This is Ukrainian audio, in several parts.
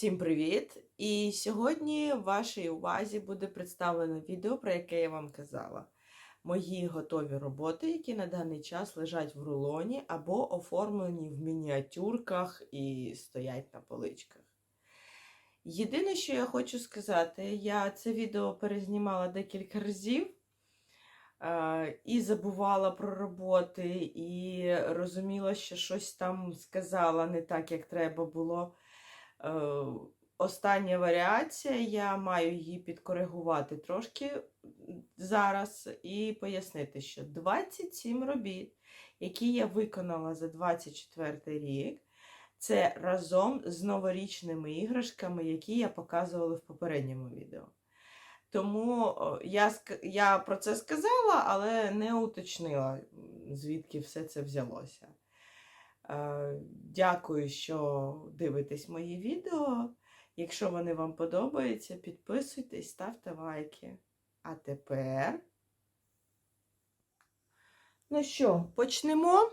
Всім привіт! І сьогодні в вашій увазі буде представлено відео, про яке я вам казала. Мої готові роботи, які на даний час лежать в рулоні або оформлені в мініатюрках і стоять на поличках. Єдине, що я хочу сказати, я це відео перезнімала декілька разів і забувала про роботи, і розуміла, що щось там сказала не так, як треба було. Е, Остання варіація, я маю її підкоригувати трошки зараз і пояснити, що 27 робіт, які я виконала за 24 рік, це разом з новорічними іграшками, які я показувала в попередньому відео. Тому я, я про це сказала, але не уточнила, звідки все це взялося. Е, Дякую, що дивитесь мої відео. Якщо вони вам подобаються, підписуйтесь, ставте лайки. А тепер. Ну що, почнемо.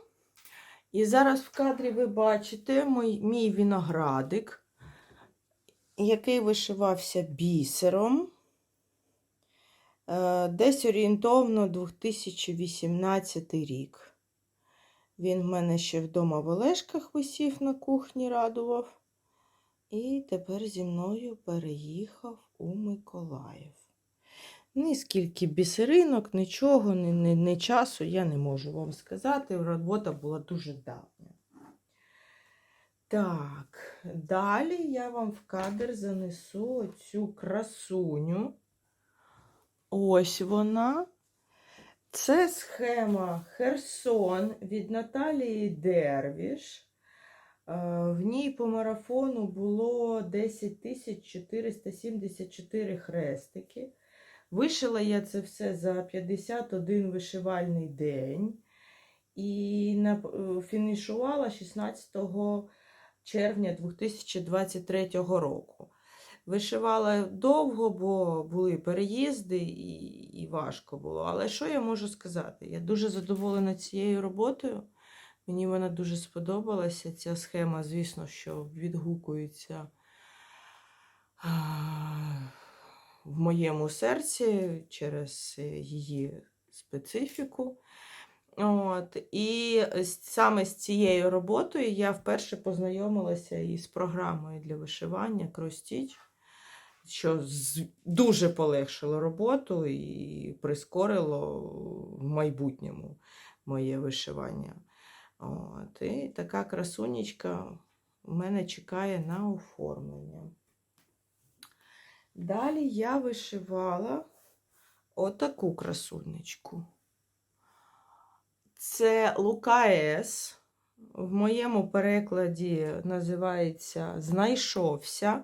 І зараз в кадрі ви бачите мій, мій виноградик, який вишивався бісером. Е, Десь орієнтовно 2018 рік. Він в мене ще вдома в Олешках висів на кухні, радував. І тепер зі мною переїхав у Миколаїв. Ні скільки бісеринок, нічого, ні, ні, ні часу я не можу вам сказати. Робота була дуже давня. Так, далі я вам в кадр занесу цю красуню. Ось вона. Це схема Херсон від Наталії Дервіш. Е, В ній по марафону було 10 474 хрестики. Вишила я це все за 51 вишивальний день і е, фінішувала 16 червня 2023 року. Вишивала довго, бо були переїзди і, і важко було. Але що я можу сказати? Я дуже задоволена цією роботою. Мені вона дуже сподобалася. Ця схема, звісно, що відгукується в моєму серці через її специфіку. От, і саме з цією роботою я вперше познайомилася із програмою для вишивання CrossStitch, що дуже полегшило роботу і прискорило в майбутньому моє вишивання. От, і така красунечка в мене чекає на оформлення. Далі я вишивала отаку красунечку. Це Лука С. В моєму перекладі називається Знайшовся.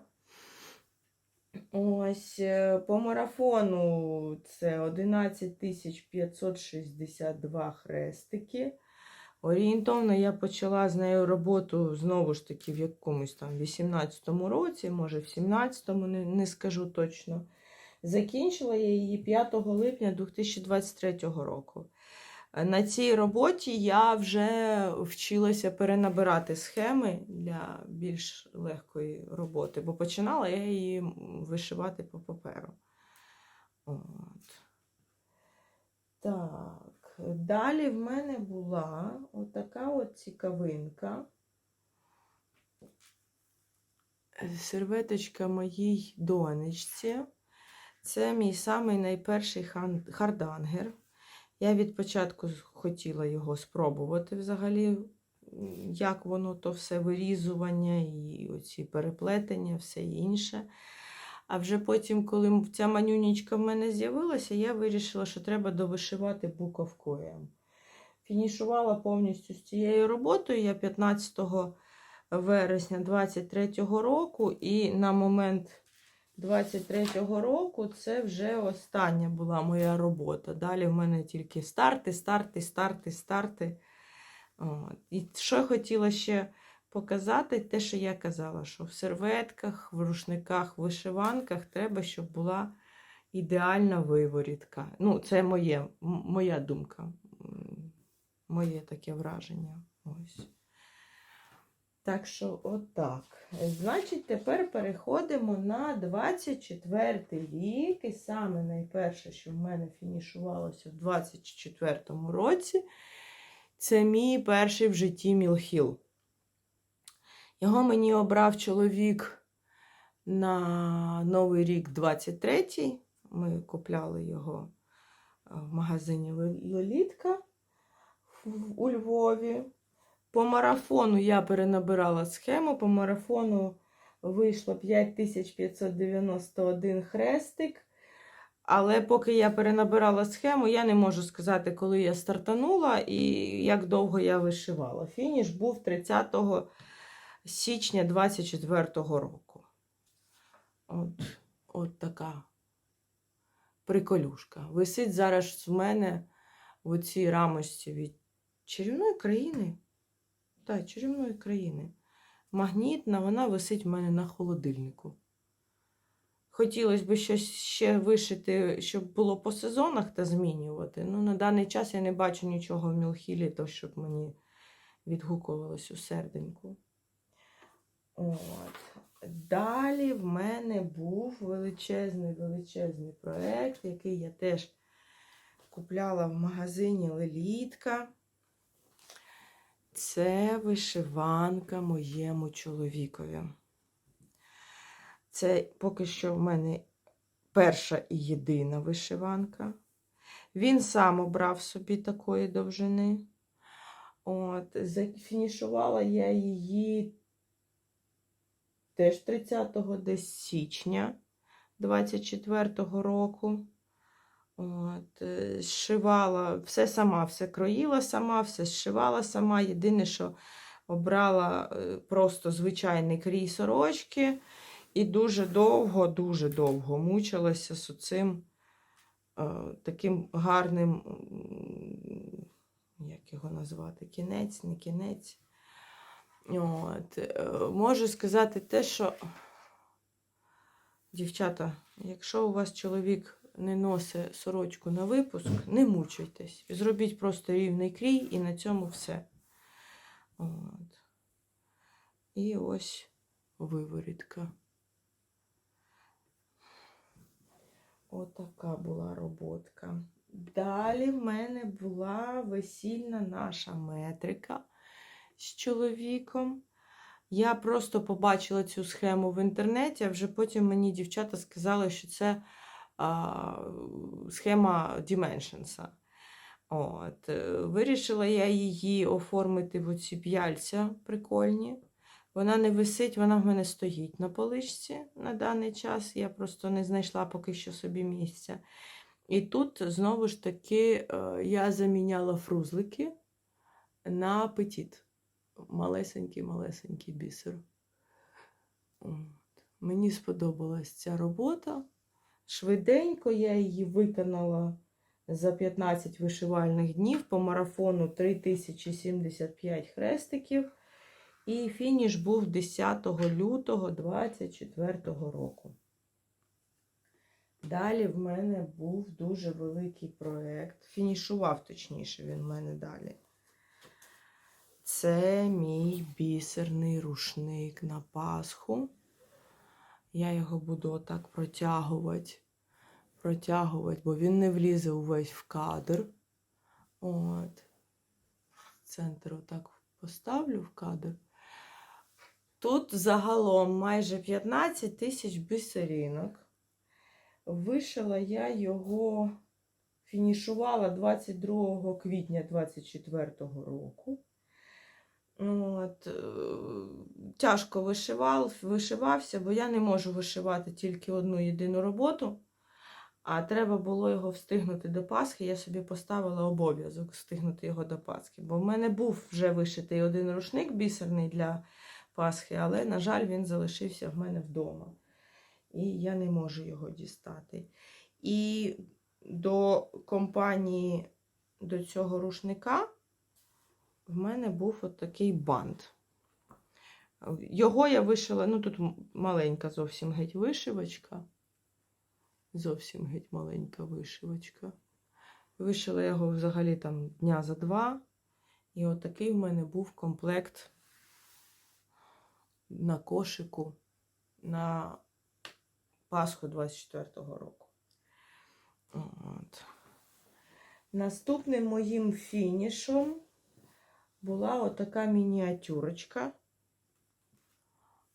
Ось е, по марафону це 11 562 хрестики. Орієнтовно я почала з нею роботу знову ж таки в якомусь там 18-му році, може в 17-му, не, не скажу точно. Закінчила я її 5 липня 2023 року. На цій роботі я вже вчилася перенабирати схеми для більш легкої роботи, бо починала я її вишивати по паперу. От. Так, далі в мене була отака от цікавинка. Серветочка моїй донечці. Це мій самий найперший хардангер. Я від початку хотіла його спробувати взагалі, як воно то все вирізування і оці переплетення, все інше. А вже потім, коли ця манюнічка в мене з'явилася, я вирішила, що треба довишивати буковкою. Фінішувала повністю з цією роботою я 15 вересня 23 року, і на момент 23-го року це вже остання була моя робота. Далі в мене тільки старти, старти, старти, старти. От. І що я хотіла ще показати, те, що я казала, що в серветках, в рушниках, в вишиванках треба, щоб була ідеальна виворітка. Ну, це моє, моя думка. Моє таке враження. Ось. Так що, отак. Значить, тепер переходимо на 24 рік. І саме найперше, що в мене фінішувалося в 24 році, це мій перший в житті Мілхіл. Його мені обрав чоловік на Новий рік 23-й. Ми купляли його е, в магазині Лолітка у Львові. По марафону я перенабирала схему. По марафону вийшло 5591 хрестик. Але поки я перенабирала схему, я не можу сказати, коли я стартанула і як довго я вишивала. Фініш був 30 січня 24 року. От, от така приколюшка. Висить зараз в мене в цій рамочці від чарівної країни. Так, чарівної країни. Магнітна, вона висить в мене на холодильнику. Хотілося б щось ще вишити, щоб було по сезонах та змінювати. Ну, на даний час я не бачу нічого в Мілхілі, то щоб мені відгукувалось у серденьку. От. Далі в мене був величезний величезний проєкт, який я теж купляла в магазині Лелітка. Це вишиванка моєму чоловікові. Це поки що в мене перша і єдина вишиванка. Він сам обрав собі такої довжини. От, зафінішувала я її теж 30-го десь січня 24-го року. От, е, зшивала все сама, все кроїла сама, все зшивала сама. Єдине, що обрала е, просто звичайний крій сорочки. І дуже довго, дуже довго мучилася з цим е, таким гарним, як його назвати, кінець, не кінець. От. Можу сказати те, що, дівчата, якщо у вас чоловік не носить сорочку на випуск, не мучуйтесь. Зробіть просто рівний крій і на цьому все. От. І ось виворітка. Отака була роботка. Далі в мене була весільна наша метрика з чоловіком. Я просто побачила цю схему в інтернеті, а вже потім мені дівчата сказали, що це схема Dimensions. От. е, Вирішила я її оформити в оці п'яльця прикольні. Вона не висить, вона в мене стоїть на поличці на даний час. Я просто не знайшла поки що собі місця. І тут знову ж таки е, я заміняла фрузлики на петіт. Малесенький-малесенький бісер. От. Мені сподобалась ця робота. Швиденько я її виконала за 15 вишивальних днів по марафону 3075 хрестиків. І фініш був 10 лютого 2024 року. Далі в мене був дуже великий проєкт. Фінішував, точніше, він в мене далі. Це мій бісерний рушник на Пасху. Я його буду отак протягувати. Протягувати, бо він не влізе увесь в кадр. От. Центр отак поставлю в кадр. Тут загалом майже 15 тисяч бісеринок. Вишила я його, фінішувала 22 квітня 24 року. От, тяжко вишивав, вишивався, бо я не можу вишивати тільки одну єдину роботу. А треба було його встигнути до Пасхи. Я собі поставила обов'язок встигнути його до Пасхи. Бо в мене був вже вишитий один рушник бісерний для Пасхи, але, на жаль, він залишився в мене вдома. І я не можу його дістати. І до компанії до цього рушника в мене був от такий бант. Його я вишила, ну тут маленька зовсім геть вишивочка. Зовсім геть маленька вишивочка. Вишила його взагалі там дня за два. І отакий в мене був комплект на кошику на Пасху 24-го року. От. Наступним моїм фінішом була отака мініатюрочка.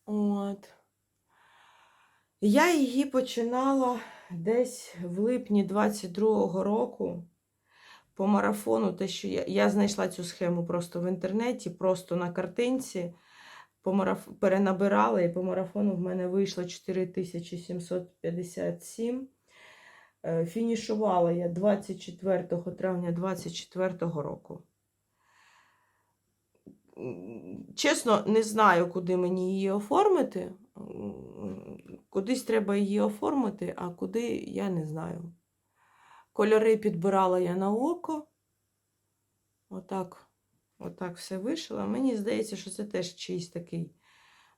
От. Я її починала десь в липні 22-го року по марафону. Те, що я, я знайшла цю схему просто в інтернеті, просто на картинці. По мараф... Перенабирала, і по марафону в мене вийшло 4757. Е, Фінішувала я 24 травня 24 року. Чесно, не знаю, куди мені її оформити. Кудись треба її оформити, а куди я не знаю. Кольори підбирала я на око. Отак, отак все вишила. Мені здається, що це теж чийсь такий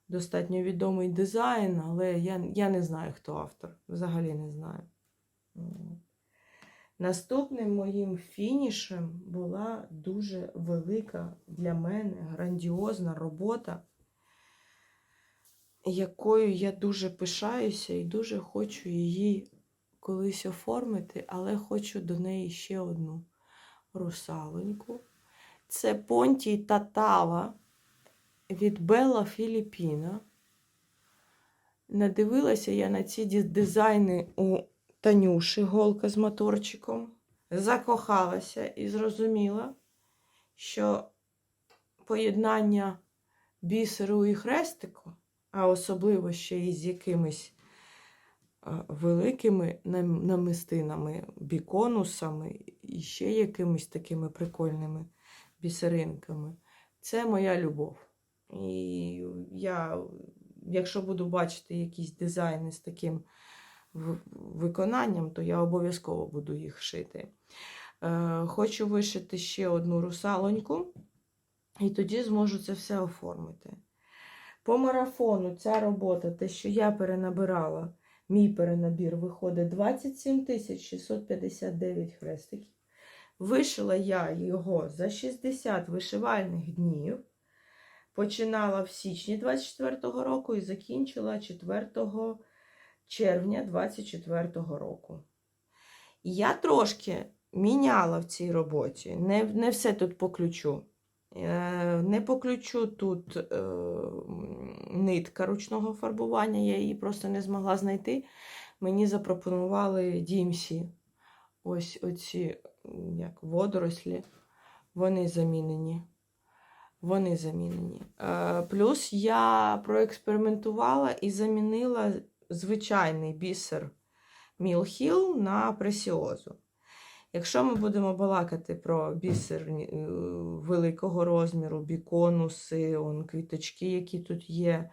достатньо відомий дизайн, але я, я не знаю, хто автор. Взагалі не знаю. Наступним моїм фінішем була дуже велика для мене грандіозна робота, якою я дуже пишаюся і дуже хочу її колись оформити, але хочу до неї ще одну русалоньку. Це Понтій Татава від Белла Філіпіна. Надивилася я на ці дизайни у Танюші голка з моторчиком. Закохалася і зрозуміла, що поєднання бісеру і хрестику, а особливо ще й з якимись великими намистинами, біконусами і ще якимись такими прикольними бісеринками. Це моя любов. І я, якщо буду бачити якісь дизайни з таким виконанням, то я обов'язково буду їх шити. Е, Хочу вишити ще одну русалоньку, і тоді зможу це все оформити. По марафону ця робота, те, що я перенабирала, мій перенабір виходить 27 659 хрестиків. Вишила я його за 60 вишивальних днів. Починала в січні 24-го року і закінчила 4 червня 24-го року. Я трошки міняла в цій роботі. Не, не все тут по ключу. Е, Не по ключу тут е, нитка ручного фарбування, я її просто не змогла знайти. Мені запропонували DMC. Ось оці як водорослі, вони замінені. Вони замінені. Е, Плюс я проекспериментувала і замінила звичайний бісер Мілхіл на пресіозу. Якщо ми будемо балакати про бісер е, великого розміру, біконуси, он, квіточки, які тут є,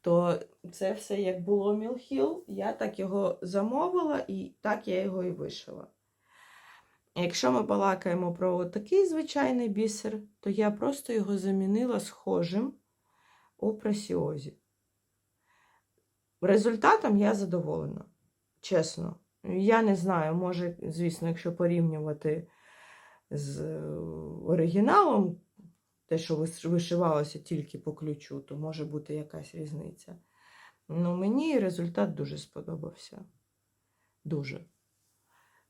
то це все як було Мілхіл, я так його замовила і так я його і вишила. Якщо ми балакаємо про такий звичайний бісер, то я просто його замінила схожим у пресіозі. Результатом я задоволена. Чесно. Я не знаю, може, звісно, якщо порівнювати з е, оригіналом, те, що вишивалося тільки по ключу, то може бути якась різниця. Ну, мені результат дуже сподобався. Дуже.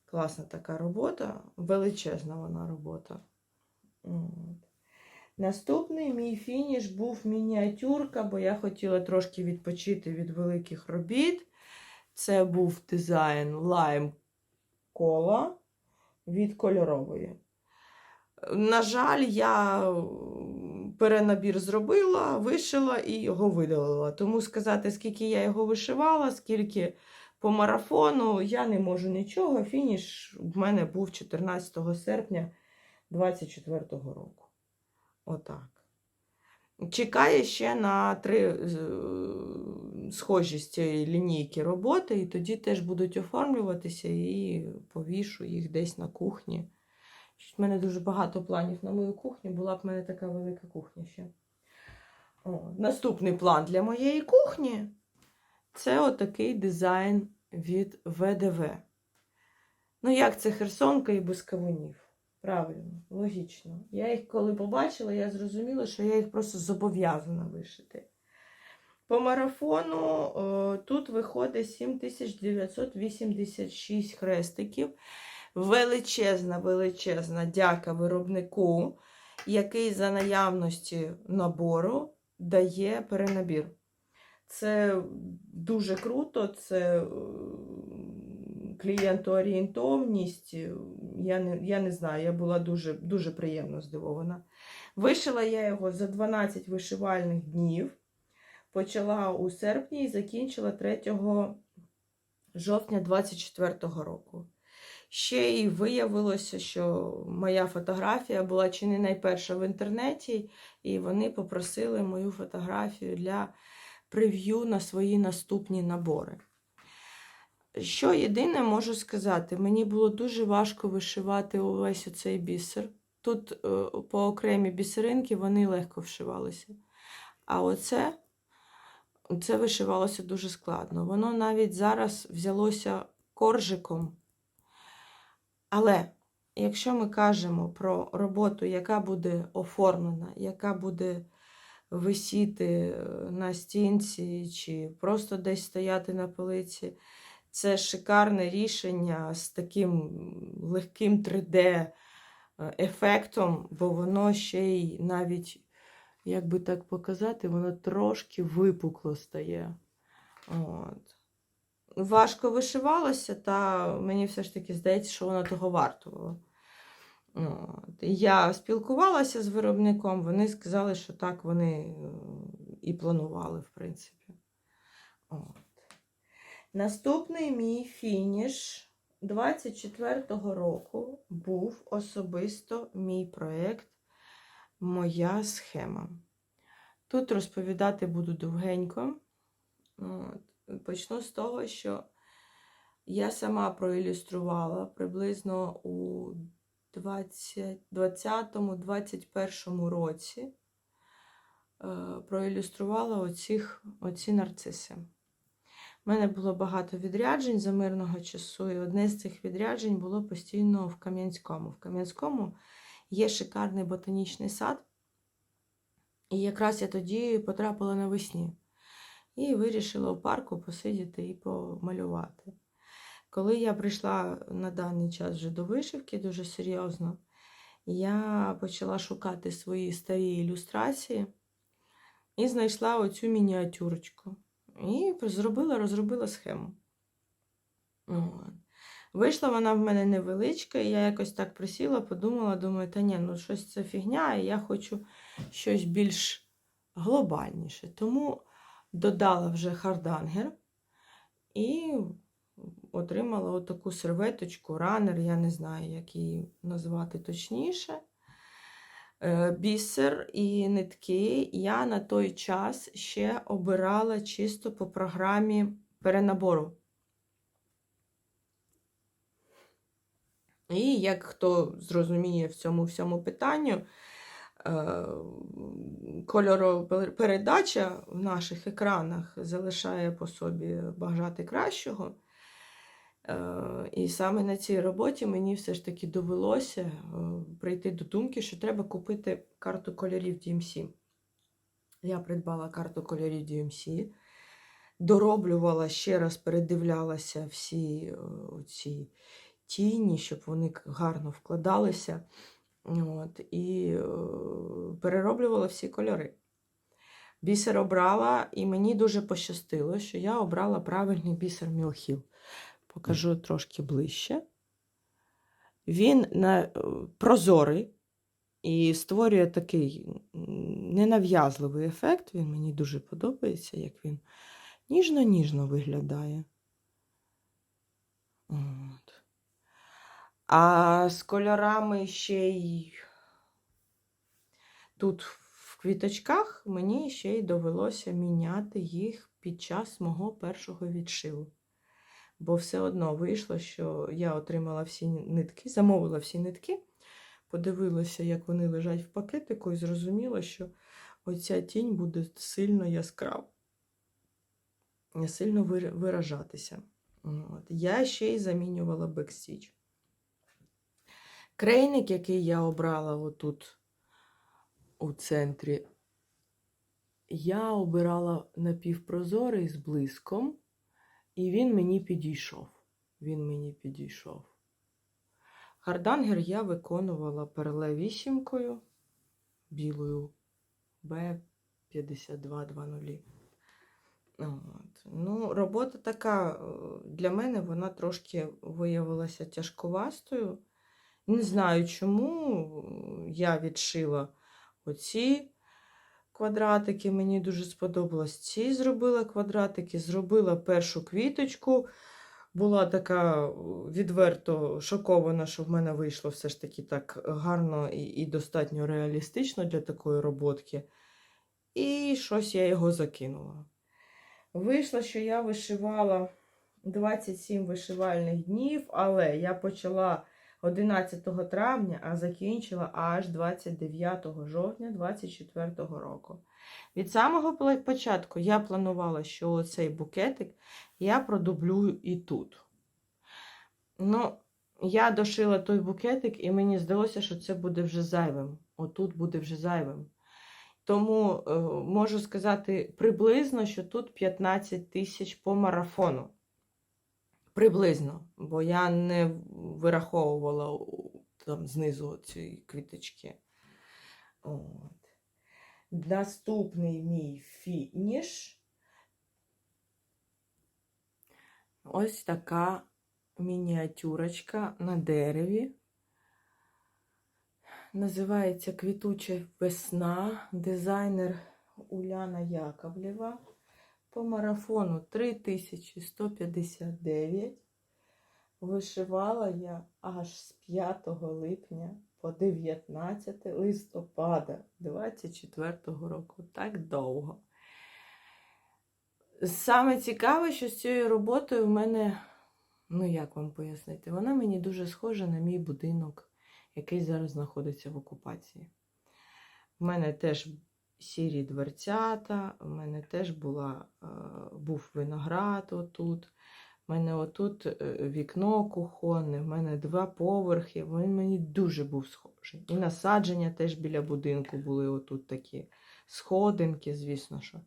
Класна така робота, величезна вона робота. Наступний мій фініш був мініатюрка, бо я хотіла трошки відпочити від великих робіт. Це був дизайн Lime кола від кольорової. На жаль, я перенабір зробила, вишила і його видалила. Тому сказати, скільки я його вишивала, скільки по марафону, я не можу нічого. Фініш в мене був 14 серпня 2024 року. Отак. Чекає ще на три е, схожі з цієї лінійки роботи, і тоді теж будуть оформлюватися і повішу їх десь на кухні. У мене дуже багато планів на мою кухню, була б в мене така велика кухня ще. О, наступний план для моєї кухні це отакий дизайн від ВДВ. Ну, як це Херсонка і без кавунів. Правильно, логічно. Я їх коли побачила, я зрозуміла, що я їх просто зобов'язана вишити. По марафону тут виходить 7986 хрестиків. Величезна, величезна дяка виробнику, який за наявності набору дає перенабір. Це дуже круто, це клієнтоорієнтовність. Я не, я не знаю, я була дуже, дуже приємно здивована. Вишила я його за 12 вишивальних днів. Почала у серпні і закінчила 3 жовтня 24-го року. Ще й виявилося, що моя фотографія була чи не найперша в інтернеті, і вони попросили мою фотографію для прев'ю на свої наступні набори. Що єдине можу сказати, мені було дуже важко вишивати увесь оцей бісер. Тут е, по окремі бісеринки вони легко вшивалися. А оце це вишивалося дуже складно. Воно навіть зараз взялося коржиком. Але якщо ми кажемо про роботу, яка буде оформлена, яка буде висіти на стінці, чи просто десь стояти на полиці, це шикарне рішення з таким легким 3D-ефектом, бо воно ще й навіть, як би так показати, воно трошки випукло стає. От. Важко вишивалося, та мені все ж таки здається, що воно того вартувало. От. Я спілкувалася з виробником, вони сказали, що так вони е, і планували, в принципі. От. Наступний мій фініш 24-го року був особисто мій проєкт Моя схема. Тут розповідати буду довгенько. Почну з того, що я сама проілюструвала приблизно у 2020-2021 році. Е, проілюструвала оцих, оці нарциси. У мене було багато відряджень за мирного часу, і одне з цих відряджень було постійно в Кам'янському. В Кам'янському є шикарний ботанічний сад, і якраз я тоді потрапила навесні. І вирішила у парку посидіти і помалювати. Коли я прийшла на даний час вже до вишивки дуже серйозно, я почала шукати свої старі ілюстрації і знайшла оцю мініатюрочку. І зробила, розробила схему. От. Вийшла вона в мене невеличка, і я якось так присіла, подумала, думаю, та ні, ну щось це фігня, і я хочу щось більш глобальніше. Тому додала вже хардангер і отримала отаку серветочку, ранер, я не знаю, як її назвати точніше. Е, бісер і нитки я на той час ще обирала чисто по програмі перенабору. І як хто зрозуміє в цьому всьому питанню, е, кольоропередача в наших екранах залишає по собі бажати кращого. Е, і саме на цій роботі мені все ж таки довелося е, прийти до думки, що треба купити карту кольорів DMC. Я придбала карту кольорів DMC, дороблювала ще раз, передивлялася всі ці тіні, щоб вони гарно вкладалися. От, І перероблювала всі кольори. Бісер обрала, і мені дуже пощастило, що я обрала правильний бісер Мілхіл. Покажу трошки ближче. Він на, прозорий і створює такий ненав'язливий ефект. Він мені дуже подобається, як він ніжно-ніжно виглядає. От. А з кольорами ще й тут в квіточках мені ще й довелося міняти їх під час мого першого відшиву. Бо все одно вийшло, що я отримала всі нитки, замовила всі нитки, подивилася, як вони лежать в пакетику, і зрозуміла, що оця тінь буде сильно яскрава, сильно виражатися. От. Я ще й замінювала бекстіч. Крейник, який я обрала отут у центрі, я обирала напівпрозорий з блиском, і він мені підійшов. Він мені підійшов. Гардангер я виконувала переле вісімкою білою Б5220. От. Ну, робота така е, для мене вона трошки виявилася тяжковастою. Не знаю, чому я відшила оці квадратики, мені дуже сподобалось. Ці зробила квадратики, зробила першу квіточку. Була така відверто шокована, що в мене вийшло все ж таки так гарно і, і достатньо реалістично для такої роботки. І щось я його закинула. Вийшло, що я вишивала 27 вишивальних днів, але я почала 11 травня, а закінчила аж 29 жовтня 24 року. Від самого початку я планувала, що цей букетик я продублюю і тут. Ну, я дошила той букетик, і мені здалося, що це буде вже зайвим. Отут буде вже зайвим. Тому е, можу сказати приблизно, що тут 15 тисяч по марафону. Приблизно, бо я не вираховувала там знизу ці квіточки. От. Наступний мій фініш. Ось така мініатюрочка на дереві. Називається Квітуча весна. Дизайнер Уляна Яковлєва. По марафону 3159. Вишивала я аж з 5 липня по 19 листопада 24 року. Так довго. Саме цікаве, що з цією роботою в мене, ну як вам пояснити, вона мені дуже схожа на мій будинок, який зараз знаходиться в окупації. В мене теж сірі дверцята, в мене теж була, е, був виноград отут. У мене отут е, вікно кухонне, в мене два поверхи. Він мені дуже був схожий. І насадження теж біля будинку були отут такі сходинки, звісно що.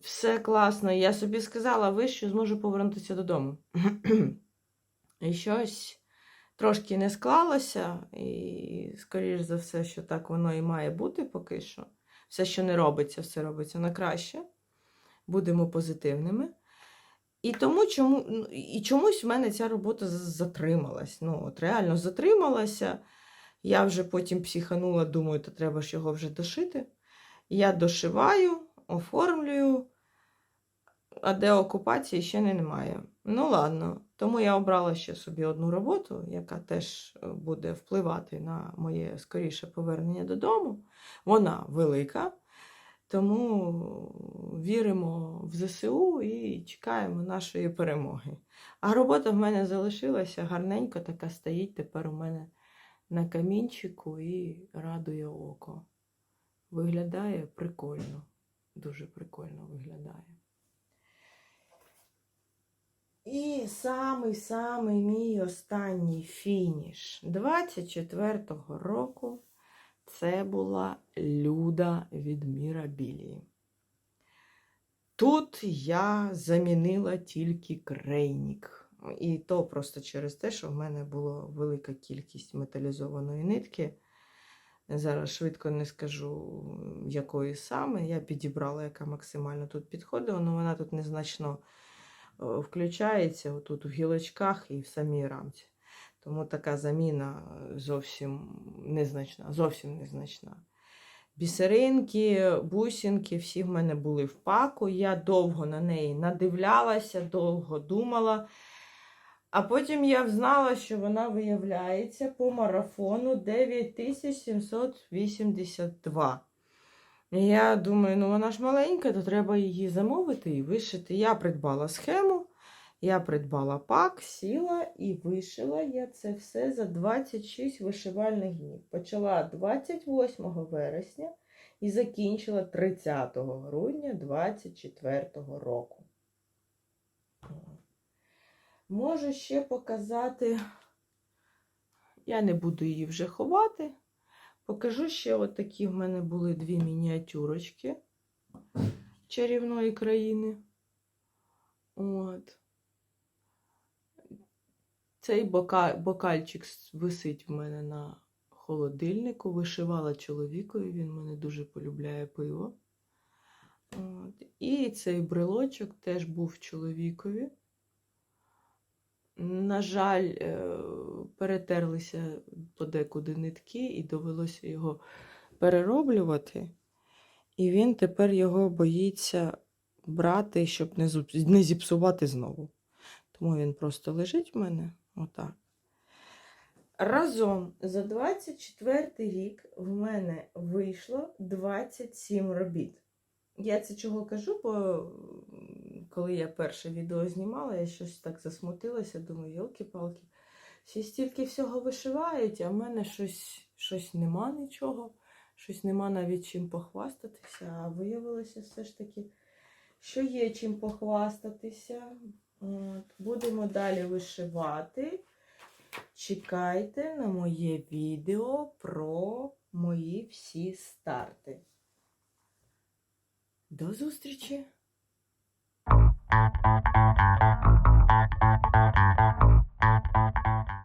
Все класно. Я собі сказала, ви що зможу повернутися додому. І щось трошки не склалося, і, скоріш за все, що так воно і має бути поки що. Все, що не робиться, все робиться на краще. Будемо позитивними. І тому чому, ну, і чомусь в мене ця робота затрималась. Ну, от реально затрималася. Я вже потім психанула, думаю, то треба ж його вже дошити. Я дошиваю, оформлюю, а де окупації ще не немає. Ну, ладно, тому я обрала ще собі одну роботу, яка теж е, буде впливати на моє скоріше повернення додому. Вона велика, тому віримо в ЗСУ і чекаємо нашої перемоги. А робота в мене залишилася гарненько, така стоїть тепер у мене на камінчику і радує око. Виглядає прикольно, дуже прикольно виглядає. І самий-самий мій останній фініш 24-го року це була Люда від Мірабілії. Тут я замінила тільки крейнік. І то просто через те, що в мене була велика кількість металізованої нитки. Зараз швидко не скажу, якої саме. Я підібрала, яка максимально тут підходила, але вона тут незначно включається отут в гілочках і в самій рамці. Тому така заміна зовсім незначна, зовсім незначна. Бісеринки, бусинки, всі в мене були в паку. Я довго на неї надивлялася, довго думала. А потім я взнала, що вона виявляється по марафону 9782. Я думаю, ну вона ж маленька, то треба її замовити і вишити. Я придбала схему, я придбала пак, сіла і вишила я це все за 26 вишивальних днів. Почала 28 вересня і закінчила 30 грудня 24 року. Можу ще показати Я не буду її вже ховати. Покажу ще от в мене були дві мініатюрочки чарівної країни. От. Цей бока, бокальчик висить в мене на холодильнику. Вишивала чоловікові, він мене дуже полюбляє пиво. От. І цей брелочок теж був чоловікові. На жаль, е, перетерлися подекуди нитки, і довелося його перероблювати. І він тепер його боїться брати, щоб не, зіпсувати знову. Тому він просто лежить в мене отак. Разом за 24 рік в мене вийшло 27 робіт. Я це чого кажу, бо коли я перше відео знімала, я щось так засмутилася, думаю, йолки-палки, всі стільки всього вишивають, а в мене щось, щось нема нічого, щось нема навіть чим похвастатися, а виявилося все ж таки, що є чим похвастатися. От. Будемо далі вишивати. Чекайте на моє відео про мої всі старти. До зустрічі!